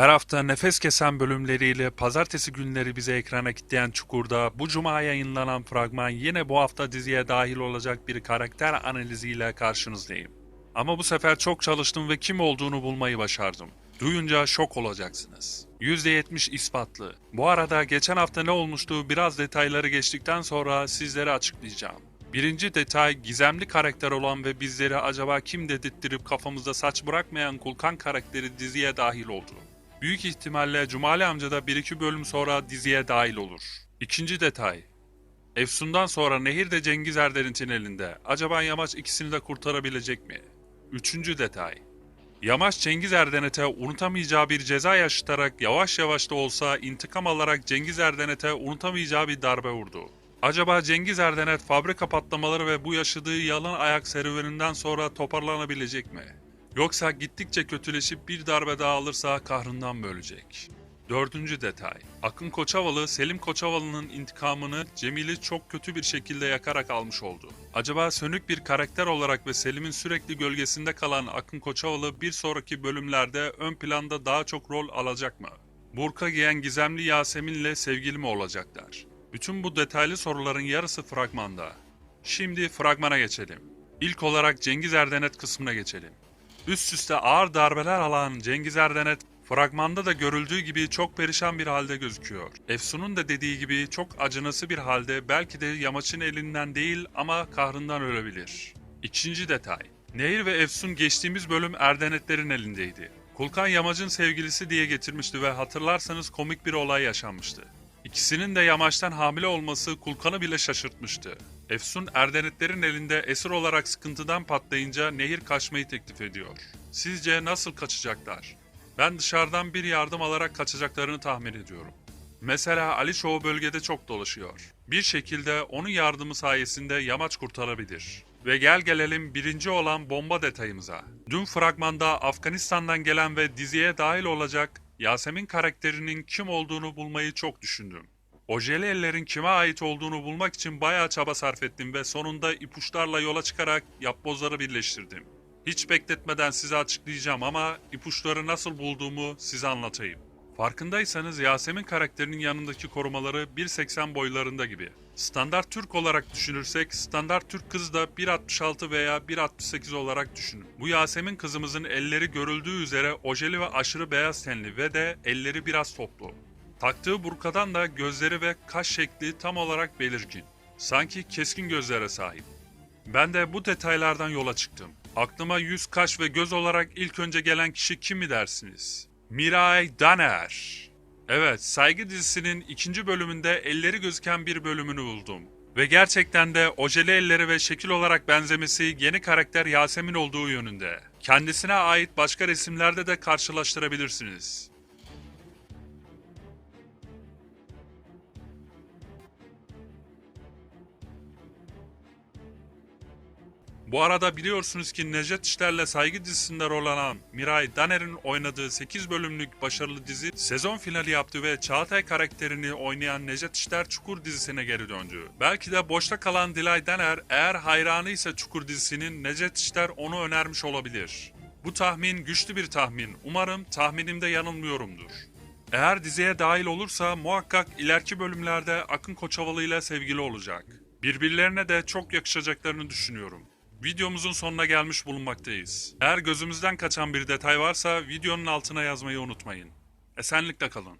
Her hafta nefes kesen bölümleriyle pazartesi günleri bize ekrana kitleyen Çukur'da bu cuma yayınlanan fragman yine bu hafta diziye dahil olacak bir karakter analiziyle karşınızdayım. Ama bu sefer çok çalıştım ve kim olduğunu bulmayı başardım. Duyunca şok olacaksınız. %70 ispatlı. Bu arada geçen hafta ne olmuştu biraz detayları geçtikten sonra sizlere açıklayacağım. Birinci detay gizemli karakter olan ve bizleri acaba kim dedirttirip kafamızda saç bırakmayan Kulkan karakteri diziye dahil oldu. Büyük ihtimalle Cumali amca da 1-2 bölüm sonra diziye dahil olur. İkinci detay. Efsun'dan sonra Nehir de Cengiz Erden'in elinde. Acaba Yamaç ikisini de kurtarabilecek mi? Üçüncü detay. Yamaç Cengiz Erdenet'e unutamayacağı bir ceza yaşatarak yavaş yavaş da olsa intikam alarak Cengiz Erdenet'e unutamayacağı bir darbe vurdu. Acaba Cengiz Erdenet fabrika patlamaları ve bu yaşadığı yalın ayak serüveninden sonra toparlanabilecek mi? Yoksa gittikçe kötüleşip bir darbe daha alırsa kahrından mı ölecek? Dördüncü detay. Akın Koçavalı, Selim Koçavalı'nın intikamını Cemil'i çok kötü bir şekilde yakarak almış oldu. Acaba sönük bir karakter olarak ve Selim'in sürekli gölgesinde kalan Akın Koçavalı bir sonraki bölümlerde ön planda daha çok rol alacak mı? Burka giyen gizemli Yasemin'le sevgili mi olacaklar? Bütün bu detaylı soruların yarısı fragmanda. Şimdi fragmana geçelim. İlk olarak Cengiz Erdenet kısmına geçelim. Üst üste ağır darbeler alan Cengiz Erdenet fragmanda da görüldüğü gibi çok perişan bir halde gözüküyor. Efsun'un da dediği gibi çok acınası bir halde belki de yamaçın elinden değil ama kahrından ölebilir. İkinci detay. Nehir ve Efsun geçtiğimiz bölüm Erdenetlerin elindeydi. Kulkan Yamaç'ın sevgilisi diye getirmişti ve hatırlarsanız komik bir olay yaşanmıştı. İkisinin de yamaçtan hamile olması Kulkan'ı bile şaşırtmıştı. Efsun Erdenetlerin elinde esir olarak sıkıntıdan patlayınca Nehir kaçmayı teklif ediyor. Sizce nasıl kaçacaklar? Ben dışarıdan bir yardım alarak kaçacaklarını tahmin ediyorum. Mesela Ali Çoğu bölgede çok dolaşıyor. Bir şekilde onun yardımı sayesinde yamaç kurtarabilir. Ve gel gelelim birinci olan bomba detayımıza. Dün fragmanda Afganistan'dan gelen ve diziye dahil olacak Yasemin karakterinin kim olduğunu bulmayı çok düşündüm. Ojeli ellerin kime ait olduğunu bulmak için bayağı çaba sarf ettim ve sonunda ipuçlarla yola çıkarak yapbozları birleştirdim. Hiç bekletmeden size açıklayacağım ama ipuçları nasıl bulduğumu size anlatayım. Farkındaysanız Yasemin karakterinin yanındaki korumaları 1.80 boylarında gibi. Standart Türk olarak düşünürsek standart Türk kız da 1.66 veya 1.68 olarak düşünün. Bu Yasemin kızımızın elleri görüldüğü üzere ojeli ve aşırı beyaz tenli ve de elleri biraz toplu. Taktığı burkadan da gözleri ve kaş şekli tam olarak belirgin. Sanki keskin gözlere sahip. Ben de bu detaylardan yola çıktım. Aklıma yüz, kaş ve göz olarak ilk önce gelen kişi kim mi dersiniz? Miray Daner. Evet, Saygı dizisinin ikinci bölümünde elleri gözüken bir bölümünü buldum. Ve gerçekten de ojeli elleri ve şekil olarak benzemesi yeni karakter Yasemin olduğu yönünde. Kendisine ait başka resimlerde de karşılaştırabilirsiniz. Bu arada biliyorsunuz ki Necdet İşler'le Saygı dizisinde rol alan Miray Daner'in oynadığı 8 bölümlük başarılı dizi sezon finali yaptı ve Çağatay karakterini oynayan Necdet İşler Çukur dizisine geri döndü. Belki de boşta kalan Dilay Daner eğer hayranıysa Çukur dizisinin Necdet İşler onu önermiş olabilir. Bu tahmin güçlü bir tahmin. Umarım tahminimde yanılmıyorumdur. Eğer diziye dahil olursa muhakkak ileriki bölümlerde Akın Koçovalı ile sevgili olacak. Birbirlerine de çok yakışacaklarını düşünüyorum. Videomuzun sonuna gelmiş bulunmaktayız. Eğer gözümüzden kaçan bir detay varsa videonun altına yazmayı unutmayın. Esenlikle kalın.